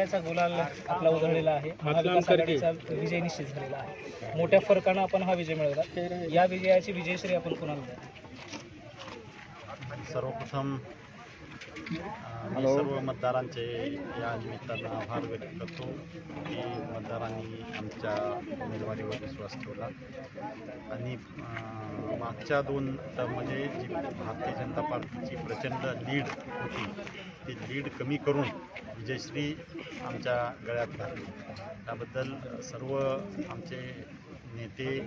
विजयाचा गुलाल आपला उधळलेला आहे. महाविकास आघाडीचा विजय निश्चित झालेला आहे. मोठ्या फरकानं आपण हा विजय मिळवला. या विजयाची विजयश्री आपण कोणाला द्या सर्वप्रथम सर्व मतदारांचे या निमित्तानं आभार व्यक्त करतो की मतदारांनी आमच्या उमेदवारीवर विश्वास ठेवला. आणि मागच्या दोन म्हणजे जी भारतीय जनता पार्टीची प्रचंड लीड होती ती लीड कमी करून विजयश्री आमच्या गळ्यात घातली. त्याबद्दल सर्व आमचे नेते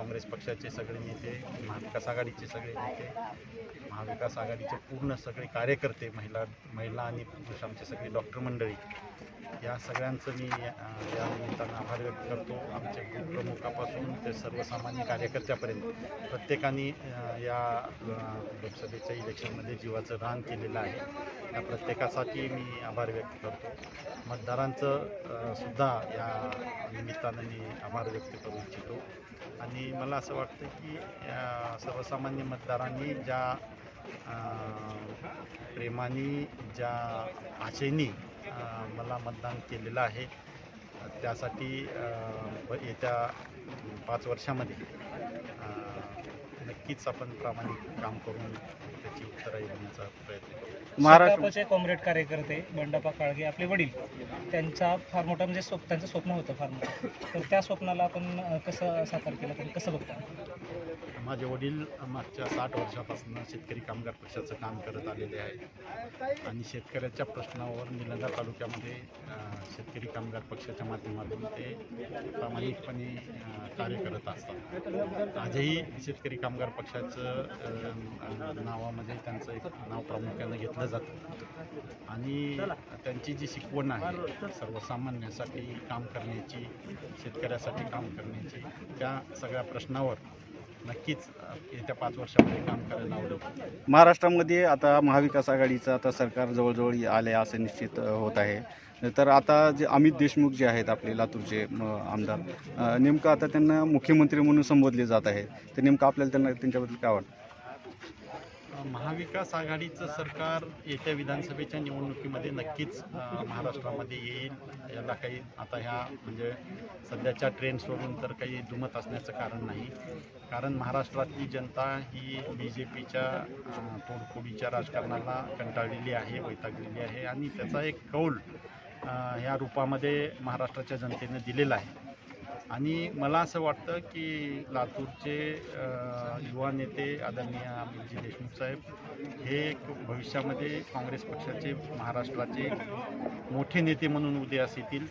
काँग्रेस पक्षाचे सगळे नेते महाविकास आघाडीचे सगळे नेते महाविकास आघाडीचे पूर्ण सगळे कार्यकर्ते महिला महिला आणि पुरुष आमचे सगळे डॉक्टर मंडळी. या सगळ्यांचं मी या निमित्तानं आभार व्यक्त करतो. आमचे प्रमुखापासून ते सर्वसामान्य कार्यकर्त्यापर्यंत. प्रत्येकाने या लोकसभेच्या इलेक्शनमध्ये जीवाचं रान केलेलं आहे. या प्रत्येकासाठी मी आभार व्यक्त करतो. मतदारांचं सुद्धा या निमित्तानं मी आभार व्यक्त करू इच्छितो. आणि मला असं वाटतं की या सर्वसामान्य मतदारांनी ज्या प्रेमाने ज्या आशेने मला मतदान केलेलं आहे त्यासाठी येत्या पाच वर्षामध्ये नक्कीच आपण प्रामाणिक काम करून त्याची उत्तराई देण्याचा प्रयत्न महाराष्ट्राचे कॉम्रेड कार्यकर्ते बंडापा काळगे आपले वडील त्यांचा फार मोठा म्हणजे स्वप्न त्यांचं स्वप्न होतं फार मोठं. तर त्या स्वप्नाला आपण कसं साकार केलं तर कसं बघता? माझे वडील मागच्या साठ वर्षापासून शेतकरी कामगार पक्षाचं काम करत आलेले आहेत. आणि शेतकऱ्याच्या प्रश्नावर निलंगा तालुक्यामध्ये शेतकरी कामगार पक्षाच्या माध्यमातून ते प्रामाणिकपणे कार्य करत असतात. आजही शेतकरी कामगार पक्षाचं नावामध्ये त्यांचं एक नाव प्रामुख्यानं घेतलं जातं. आणि त्यांची जी शिकवण आहे सर्वसामान्यासाठी काम करण्याची शेतकऱ्यासाठी काम करण्याची त्या सगळ्या प्रश्नावर नक्कीच येत्या पाच वर्षामध्ये काम करायला आवडेल. महाराष्ट्रामध्ये आता महाविकास आघाडीचं आता सरकार जवळजवळ आले असं निश्चित होत आहे. तर आता जे अमित देशमुख जे आहेत आपले लातूरचे आमदार नेमकं आता त्यांना मुख्यमंत्री म्हणून संबोधले जात आहे तर नेमकं आपल्याला त्यांना त्यांच्याबद्दल काय वाटतं? महाविकास आघाडीचं सरकार येत्या विधानसभेच्या निवडणुकीमध्ये नक्कीच महाराष्ट्रामध्ये येईल. याला काही आता ह्या म्हणजे सध्याच्या ट्रेंड्सवरून तर काही दुमत असण्याचं कारण नाही. कारण महाराष्ट्रातली जनता ही बी जे पीच्या तोडफोडीच्या राजकारणाला कंटाळलेली आहे वैतागलेली आहे. आणि त्याचा एक कौल ह्या रूपामध्ये महाराष्ट्राच्या जनतेनं दिलेला आहे. आणि मला असं वाटतं की लातूरचे युवा नेते आदरणीय अमितजी देशमुख साहेब हे एक भविष्यामध्ये काँग्रेस पक्षाचे महाराष्ट्राचे मोठे नेते म्हणून उदयास येतील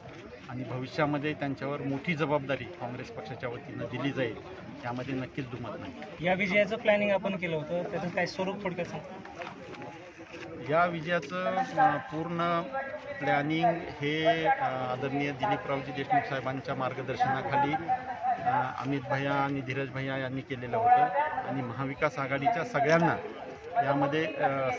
आणि भविष्यामध्ये त्यांच्यावर मोठी जबाबदारी काँग्रेस पक्षाच्या वतीनं दिली जाईल यामध्ये नक्कीच दुमत नाही. या विजयाचं प्लॅनिंग आपण केलं होतं त्याचं काय स्वरूप थोडक्यात या विजयाचं पूर्ण प्लॅनिंग हे आदरणीय दिलीपरावजी देशमुख साहेबांच्या मार्गदर्शनाखाली अमित भैया आणि धीरज भैया यांनी केलेलं होतं. आणि महाविकास आघाडीच्या सगळ्यांना यामध्ये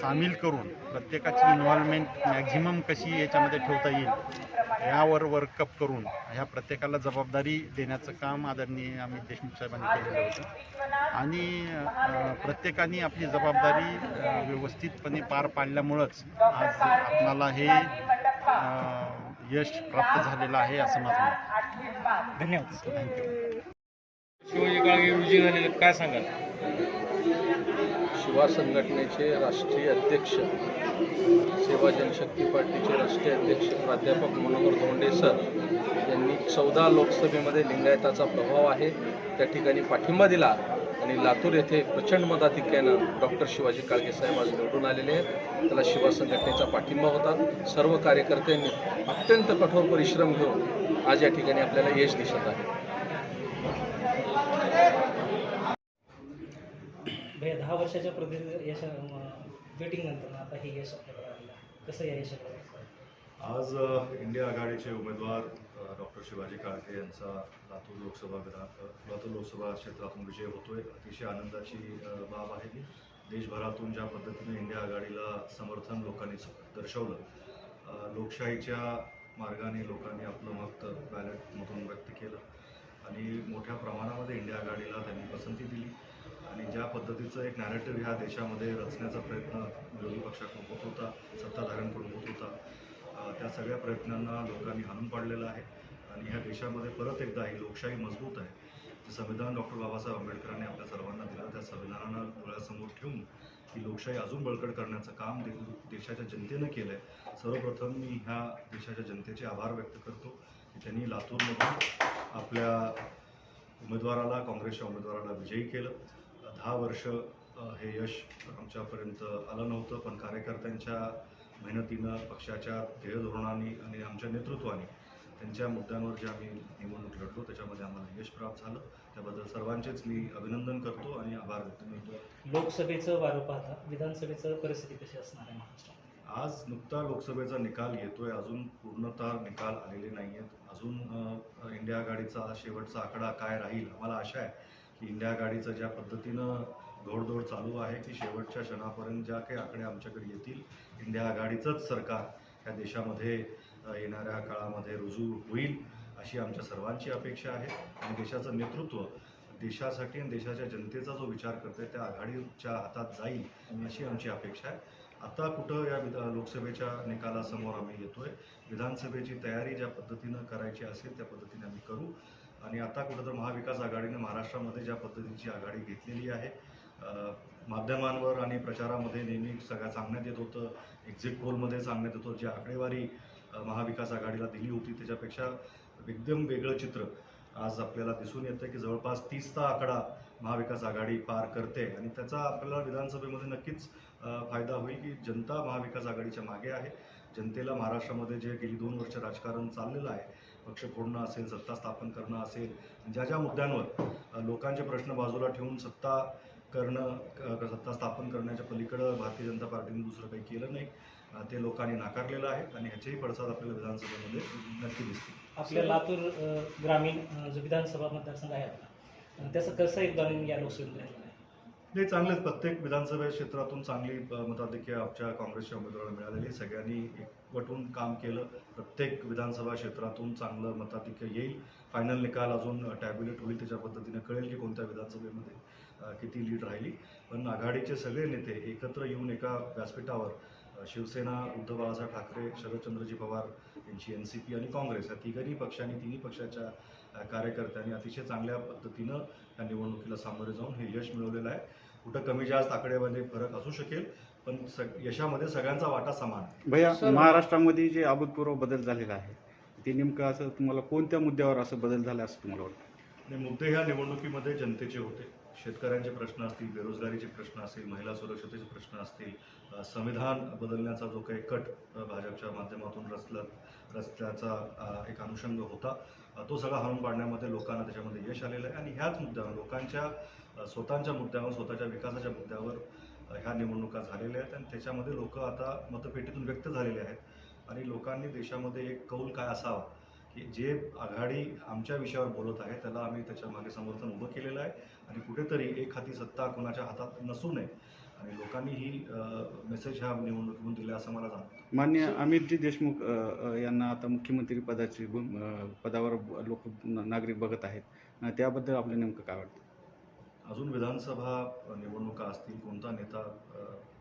सामील करून प्रत्येकाची इन्व्हॉल्वमेंट मॅक्झिमम कशी याच्यामध्ये ठेवता येईल यावर वर्कअप करून ह्या प्रत्येकाला जबाबदारी देण्याचं काम आदरणीय अमित देशमुख साहेबांनी केलेलं होतं. आणि प्रत्येकाने आपली जबाबदारी व्यवस्थितपणे पार पाडल्यामुळंच आज आपणाला हे यश प्राप्त झालेलं आहे असं माझं मत. धन्यवाद थँक्यू शिवाजी काळगे विजय झालेले काय सांगाल? शिवा संघटनेचे राष्ट्रीय अध्यक्ष सेवा जनशक्ती पार्टीचे राष्ट्रीय अध्यक्ष प्राध्यापक मनोहर धोंडे सर यांनी चौदा लोकसभेमध्ये लिंगायताचा प्रभाव आहे. त्या ठिकाणी पाठिंबा दिला. आणि लातूर येथे प्रचंड मताधिक्यानं डॉक्टर शिवाजी काळगे साहेब आज निवडून आलेले आहेत. त्याला शिवा संघटनेचा पाठिंबा होता. सर्व कार्यकर्त्यांनी अत्यंत कठोर परिश्रम घेऊन आज या ठिकाणी आपल्याला यश दिसत आहे. दहा वर्षाच्या प्रति यश वेटिंग नंतर आता हे यश आपल्याकडे आलेलं कसं या यशाकडे आज इंडिया आघाडीचे उमेदवार डॉक्टर शिवाजी काळके यांचा लातूर लोकसभा विधान लातूर लोकसभा क्षेत्रातून विजय होतोय. अतिशय आनंदाची बाब आहे देशभरातून ज्या पद्धतीने इंडिया आघाडीला समर्थन लोकांनी दर्शवलं लोकशाहीच्या मार्गाने लोकांनी आपलं मत बॅलेटमधून व्यक्त केलं आणि मोठ्या प्रमाणामध्ये इंडिया आघाडीला त्यांनी पसंती दिली. आणि ज्या पद्धतीचं एक नॅरेटिव्ह ह्या देशामध्ये रचण्याचा प्रयत्न विरोधी पक्षाकडून होत होता सत्ताधाऱ्यांकडून होत होता त्या सगळ्या प्रयत्नांना लोकांनी हाणून पाडलेलं आहे. आणि ह्या देशामध्ये परत एकदा ही लोकशाही मजबूत आहे. जे संविधान डॉक्टर बाबासाहेब आंबेडकरांनी आपल्या सर्वांना दिलं त्या संविधानानं डोळ्यासमोर ठेवून ही लोकशाही अजून बळकट करण्याचं काम दे देशाच्या जनतेनं केलं आहे सर्वप्रथम मी ह्या देशाच्या जनतेचे आभार व्यक्त करतो. की त्यांनी लातूरमधून आपल्या उमेदवाराला काँग्रेसच्या उमेदवाराला विजयी केलं. दहा वर्ष हे यश आमच्यापर्यंत आलं नव्हतं पण कार्यकर्त्यांच्या मेहनतीनं पक्षाच्या ध्येय धोरणांनी आणि आमच्या नेतृत्वाने त्यांच्या मुद्द्यांवर जे आम्ही निवडणूक लढलो त्याच्यामध्ये आम्हाला यश प्राप्त झालं. त्याबद्दल सर्वांचेच मी अभिनंदन करतो आणि आभार व्यक्त करतो. लोकसभेचं वारं पाहता विधानसभेचं परिस्थिती कशी असणार आहे महाराष्ट्रात? आज नुकता लोकसभेचा निकाल येतोय. अजून पूर्णतः निकाल आलेले नाही आहेत अजून इंडिया आघाडीचा शेवटचा आकडा काय राहील? आम्हाला आशा आहे की इंडिया आघाडीचं ज्या पद्धतीनं घोडदौड चालू आहे की शेवटच्या क्षणापर्यंत ज्या काही आकडे आमच्याकडे येतील शिंदे आघाडीचंच सरकार या देशामध्ये येणाऱ्या काळामध्ये रुजू होईल अशी आमच्या सर्वांची अपेक्षा आहे. आणि देशाचं नेतृत्व देशासाठी आणि देशाच्या जनतेचा जो विचार करते त्या आघाडीच्या हातात जाईल अशी आमची अपेक्षा आहे. आता कुठं या विधा लोकसभेच्या निकालासमोर आम्ही येतोय विधानसभेची तयारी ज्या पद्धतीनं करायची असेल त्या पद्धतीने आम्ही करू. आणि आता कुठं तर महाविकास आघाडीने महाराष्ट्रामध्ये ज्या पद्धतीची आघाडी घेतलेली आहे माध्यमांवर आणि प्रचारामध्ये नेहमी सगळ्या सांगण्यात येत होतं. एक्झिट पोलमध्ये सांगण्यात येत होतं. जी आकडेवारी महाविकास आघाडीला दिली होती त्याच्यापेक्षा एकदम वेगळं चित्र आज आपल्याला दिसून येतं की जवळपास तीसचा आकडा महाविकास आघाडी पार करते आणि त्याचा आपल्याला विधानसभेमध्ये नक्कीच फायदा होईल की जनता महाविकास आघाडीच्या मागे आहे. जनतेला महाराष्ट्रामध्ये जे गेली दोन वर्ष राजकारण चाललेलं आहे पक्ष फोडणं असेल सत्ता स्थापन करणं असेल ज्या ज्या मुद्द्यांवर लोकांचे प्रश्न बाजूला ठेवून सत्ता करणं सत्ता स्थापन करण्याच्या पलीकडं भारतीय जनता पार्टीने दुसरं काही केलं नाही. ते लोकांनी नाकारलेलं आहे आणि ह्याचेही पडसाद आपल्याला विधानसभेमध्ये नक्की दिसतील. आपल्या लातूर ग्रामीण जो विधानसभा मतदारसंघ आहे त्याचं कसं योगदान या लोकसभेत नाही चांगलेच. प्रत्येक विधानसभा क्षेत्रातून चांगली मताधिक्य आमच्या काँग्रेसच्या उमेदवाराला मिळालेली सगळ्यांनी एकवटून काम केलं. प्रत्येक विधानसभा क्षेत्रातून चांगलं मताधिक्य येईल. फायनल निकाल अजून टॅब्युलेट होईल त्याच्या पद्धतीने कळेल की कोणत्या विधानसभेमध्ये. किती लीड राहिली. पण आघाडीचे सगळे नेते एकत्र येऊन एका व्यासपीठावर शिवसेना उद्धव बाळासाहेब ठाकरे शरदचंद्रजी पवार यांची एन सी पी आणि काँग्रेस या तिघांनी पक्षांनी तिन्ही पक्षाच्या कार्यकर्त्यांनी अतिशय चांगल्या पद्धतीनं या निवडणुकीला सामोरे जाऊन हे यश मिळवलेलं आहे. कुठं कमी जास्त आकडेमध्ये फरक असू शकेल पण सग यशामध्ये सगळ्यांचा वाटा समान आहे. भैया सर- महाराष्ट्रामध्ये जे अभूतपूर्व बदल झालेला आहे ते नेमकं असं तुम्हाला कोणत्या मुद्द्यावर असं बदल झाला असं तुम्हाला वाटतं? आणि मुद्दे ह्या निवडणुकीमध्ये जनतेचे होते. शेतकऱ्यांचे प्रश्न असतील बेरोजगारीचे प्रश्न असतील महिला सुरक्षतेचे प्रश्न असतील संविधान बदलण्याचा जो काही कट भाजपच्या माध्यमातून रचला रचल्याचा एक अनुषंग होता तो सगळा हरून पाडण्यामध्ये लोकांना त्याच्यामध्ये यश आलेलं आहे. आणि ह्याच मुद्द्यावर लोकांच्या स्वतःच्या मुद्द्यावर स्वतःच्या विकासाच्या मुद्द्यावर ह्या निवडणुका झालेल्या आहेत. आणि त्याच्यामध्ये लोक आता मतपेटीतून व्यक्त झालेले आहेत. आणि लोकांनी देशामध्ये एक कौल काय असावा की जे आघाडी आमच्या विषयावर बोलत आहे त्याला आम्ही त्याच्यामागे समर्थन उभं केलेलं आहे आणि कुठेतरी एक हाती सत्ता कोणाच्या हातात नसू नये. आणि लोकांनी ही मेसेज ह्या निवडणुकीतून दिला असं मला जाणवतं. मान्य अमितजी देशमुख यांना आता मुख्यमंत्री पदाची पदावर लोक नागरिक बघत आहेत. त्याबद्दल आपलं नेमकं काय वाटतं? अजून विधानसभा निवडणुका असतील कोणता नेता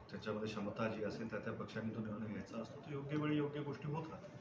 त्याच्यामध्ये क्षमता जी असेल त्या त्या पक्षाने तो निर्णय घ्यायचा असतो तो योग्य वेळी योग्य गोष्टी होत राहतात.